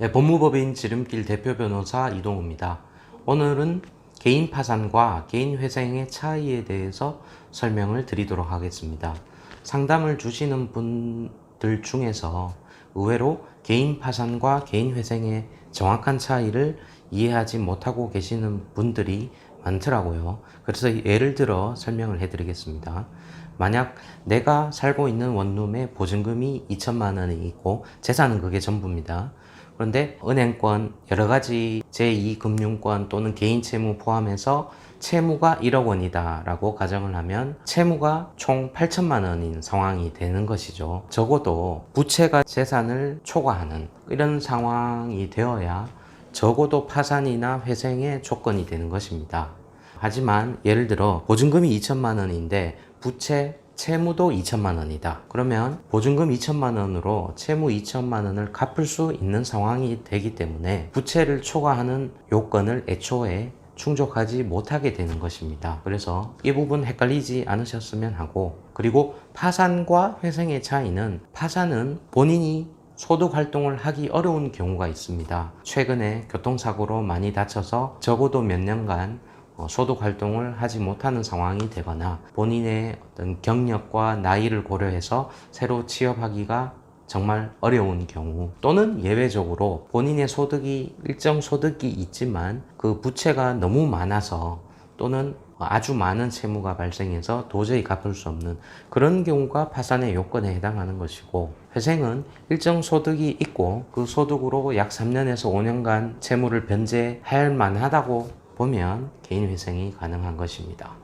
네, 법무법인 지름길 대표 변호사 이동우입니다. 오늘은 개인 파산과 개인 회생의 차이에 대해서 설명을 드리도록 하겠습니다. 상담을 주시는 분들 중에서 의외로 개인 파산과 개인 회생의 정확한 차이를 이해하지 못하고 계시는 분들이 많더라고요. 그래서 예를 들어 설명을 해드리겠습니다. 만약 내가 살고 있는 원룸에 보증금이 2천만 원이 있고 재산은 그게 전부입니다. 그런데 은행권 여러 가지 제2금융권 또는 개인 채무 포함해서 채무가 1억 원이다 라고 가정을 하면 채무가 총 8천만 원인 상황이 되는 것이죠. 적어도 부채가 재산을 초과하는 이런 상황이 되어야 적어도 파산이나 회생의 조건이 되는 것입니다. 하지만 예를 들어 보증금이 2천만 원인데 부채 채무도 2천만 원이다. 그러면 보증금 2천만 원으로 채무 2천만 원을 갚을 수 있는 상황이 되기 때문에 부채를 초과하는 요건을 애초에 충족하지 못하게 되는 것입니다. 그래서 이 부분 헷갈리지 않으셨으면 하고 그리고 파산과 회생의 차이는 파산은 본인이 소득 활동을 하기 어려운 경우가 있습니다. 최근에 교통사고로 많이 다쳐서 적어도 몇 년간 어, 소득 활동을 하지 못하는 상황이 되거나 본인의 어떤 경력과 나이를 고려해서 새로 취업하기가 정말 어려운 경우 또는 예외적으로 본인의 소득이 일정 소득이 있지만 그 부채가 너무 많아서 또는 아주 많은 채무가 발생해서 도저히 갚을 수 없는 그런 경우가 파산의 요건에 해당하는 것이고 회생은 일정 소득이 있고 그 소득으로 약 3년에서 5년간 채무를 변제할 만하다고 보면 개인 회생이 가능한 것입니다.